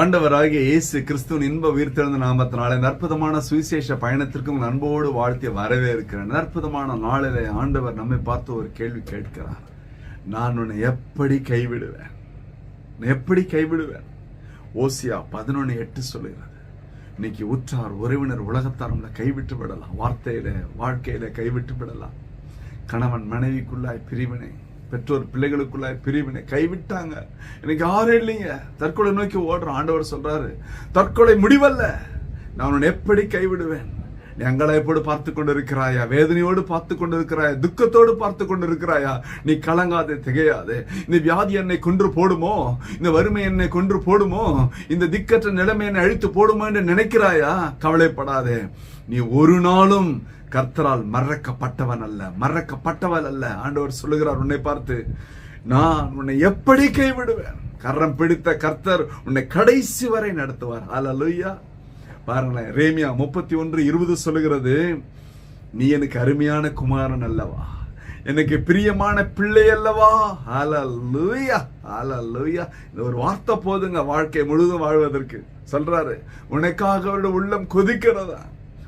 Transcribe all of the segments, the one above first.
ஆண்டவராகிய இயேசு கிறிஸ்துவின் இன்ப உயிர்த்தெழுந்த நாமத்தினால இந்த அற்புதமான சுவிசேஷ பயணத்திற்கு உங்கள் அன்போடு வாழ்த்தி வரவேற்கிறேன். அற்புதமான நாளிலே ஆண்டவர் நம்மை பார்த்து ஒரு கேள்வி கேட்கிறார். நான் உன்னை எப்படி கைவிடுவேன்? நான் எப்படி கைவிடுவேன்? ஓசியா பதினொன்னு எட்டு சொல்லுகிறது இன்னைக்கு உற்றார் உறவினர் உலகத்தார் நம்மளை கைவிட்டு விடலாம். வார்த்தையில வாழ்க்கையில கைவிட்டு விடலாம். கணவன் மனைவிக்குள்ளாய் பிரிவினை பெற்றோர் பிள்ளைகளுக்குள்ளாய் பிரிவினை கைவிட்டாங்க. எனக்கு யாரும் இல்லைங்க. தற்கொலை நோக்கி ஓடுறோம் ஆண்டவர் சொல்றாரு. தற்கொலை முடிவல்ல. நான் உன்னை எப்படி கைவிடுவேன்? எங்களை எப்போது பார்த்து கொண்டிருக்கிறாயா வேதனையோடு பார்த்து கொண்டிருக்கிறாயா துக்கத்தோடு பார்த்து கொண்டிருக்கிறாயா நீ கலங்காதே திகையாதே இந்த வியாதி என்னை கொன்று போடுமோ இந்த வறுமை என்னை கொன்று போடுமோ இந்த திக்கற்ற நிலைமை என்னை அழித்து போடுமோ என்று நினைக்கிறாயா கவலைப்படாதே நீ ஒரு நாளும் கர்த்தரால் மறக்கப்பட்டவன் அல்ல மறக்கப்பட்டவன் அல்ல ஆண்டவர் சொல்லுகிறார் உன்னை பார்த்து நான் உன்னை எப்படி கைவிடுவேன் கரம் பிடித்த கர்த்தர் உன்னை கடைசி வரை நடத்துவார் அல்ல பாருங்களேன் ரேமியா முப்பத்தி ஒன்று இருபது சொல்லுகிறது நீ எனக்கு அருமையான குமாரன் அல்லவா? எனக்கு பிரியமான பிள்ளை அல்லவா? ஹalleluya ஹalleluya. இந்த ஒரு வார்த்தை போதுங்க வாழ்க்கை முழுதும் வாழ்வதற்கு. சொல்றாரு உனக்காக அவருடைய உள்ளம் கொதிக்கிறதா?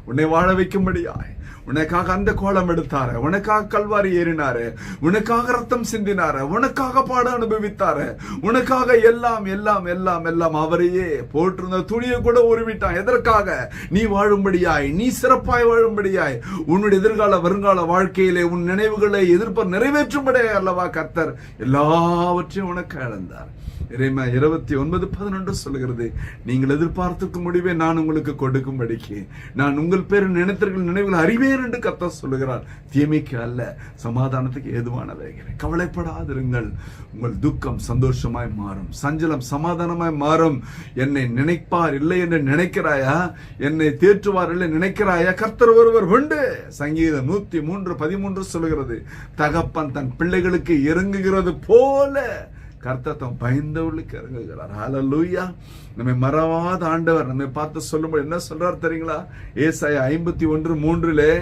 உன்னை வாழ வைக்கும்படியாய். உனக்காக அந்த கோலம் எடுத்தாரு உனக்காக கல்வாரி ஏறினாரு உனக்காக ரத்தம் சிந்தினாரு உனக்காக பாட அனுபவித்தாரு உனக்காக எல்லாம் எல்லாம் எல்லாம் எல்லாம் அவரையே போட்டிருந்த துணியை கூட உருவிட்டான் எதற்காக? நீ வாழும்படியாய் நீ சிறப்பாய் வாழும்படியாய். உன்னுடைய எதிர்கால வருங்கால வாழ்க்கையிலே உன் நினைவுகளை எதிர்ப்ப நிறைவேற்றும்படியாய் அல்லவா கர்த்தர்? எல்லாவற்றையும் உனக்கு இழந்தார். இறைமா இருபத்தி ஒன்பது பதினொன்று சொல்லுகிறது நீங்கள் எதிர்பார்த்துக்கும் முடிவே நான் உங்களுக்கு கொடுக்கும்படிக்கு. நான் உங்கள் பேர் நினைத்தர்கள் நினைவுகள் அறிவேன் என்று கத்த சொல்லுகிறார். தீமைக்கு அல்ல சமாதானத்துக்கு ஏதுவானவைகளை கவலைப்படாதிருங்கள். உங்கள் துக்கம் சந்தோஷமாய் மாறும். சஞ்சலம் சமாதானமாய் மாறும். என்னை நினைப்பார் இல்லை என்று நினைக்கிறாயா? என்னை தேற்றுவார் இல்லை நினைக்கிறாயா? கர்த்தர் ஒருவர் உண்டு. சங்கீதம் நூத்தி மூன்று பதிமூன்று சொல்லுகிறது. தகப்பன் தன் பிள்ளைகளுக்கு இறங்குகிறது போல கர்த்தர் தம் பயந்தவர்களுக்கு இறங்குகிறார் லூயா நம்மை மறவாத ஆண்டவர் நம்மை பார்த்து சொல்லும்போது என்ன சொல்றார் தெரியுங்களா? ஏசாய ஐம்பத்தி ஒன்று மூன்றிலே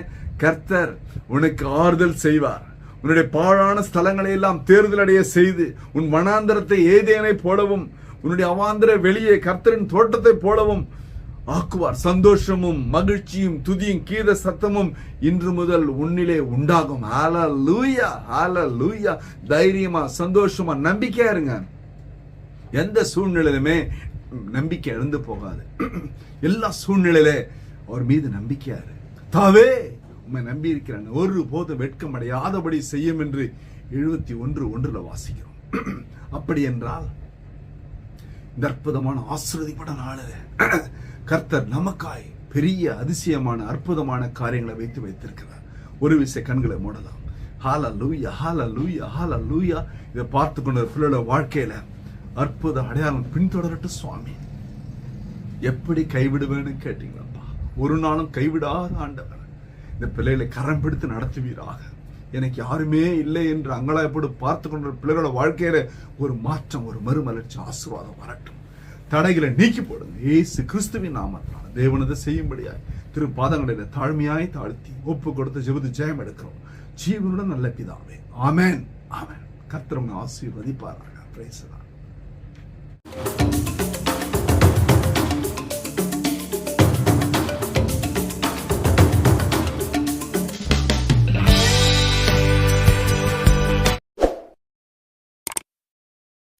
கர்த்தர் உனக்கு ஆறுதல் செய்வார். உன்னுடைய பாழான ஸ்தலங்களை எல்லாம் தேர்தல் அடைய செய்து உன் மனாந்திரத்தை ஏதேனை போலவும் உன்னுடைய அவாந்திர வெளியே கர்த்தரின் தோட்டத்தை போலவும் ஆக்குவார். சந்தோஷமும் மகிழ்ச்சியும் துதியும் கீத சத்தமும் இன்று முதல் உன்னிலே உண்டாகும். ஆல லூயா ஆல லூயா தைரியமா சந்தோஷமா நம்பிக்கையா இருங்க. எந்த சூழ்நிலையிலுமே நம்பிக்கை இழந்து போகாது. எல்லா சூழ்நிலையில அவர் மீது நம்பிக்கையா இரு. தாவே உண்மை நம்பி இருக்கிறாங்க ஒரு போதும் வெட்கம் அடையாதபடி செய்யும் என்று எழுபத்தி ஒன்று ஒன்றுல வாசிக்கிறோம். அப்படி என்றால் இந்த அற்புதமான ஆசிரியப்பட நாளில் கர்த்தர் நமக்காய் பெரிய அதிசயமான அற்புதமான காரியங்களை வைத்து வைத்திருக்கிறார். ஒரு விசை கண்களை மூடலாம். ஹால லூயா ஹால லூயா ஹால லூயா இதை பார்த்து கொண்ட பிள்ளையோட வாழ்க்கையில அற்புத அடையாளம் பின்தொடரட்டும் சுவாமி. எப்படி கைவிடுவேன்னு கேட்டீங்களப்பா? ஒரு நாளும் கைவிடாத ஆண்டவர். இந்த பிள்ளைகளை கரம் பிடித்து நடத்துவீராக. எனக்கு யாருமே இல்லை என்று அங்கலாயப்போடு பார்த்து கொண்ட பிள்ளைகளோட வாழ்க்கையில ஒரு மாற்றம் ஒரு மறுமலர்ச்சி ஆசீர்வாதம் வரட்டும். தடைகளை நீக்கி போடுங்க ஏசு கிறிஸ்துவின் நாமத்தினால. தேவனதை செய்யும்படியாய் திரு பாதங்களில தாழ்மையாய் தாழ்த்தி ஒப்பு கொடுத்து ஜெபது ஜெயம் எடுக்கிறோம். ஜீவனுடன் நல்ல பிதாவே. ஆமேன். ஆமேன். கர்த்தர் உங்க ஆசீர்வதிப்பாராக. பிரைஸ்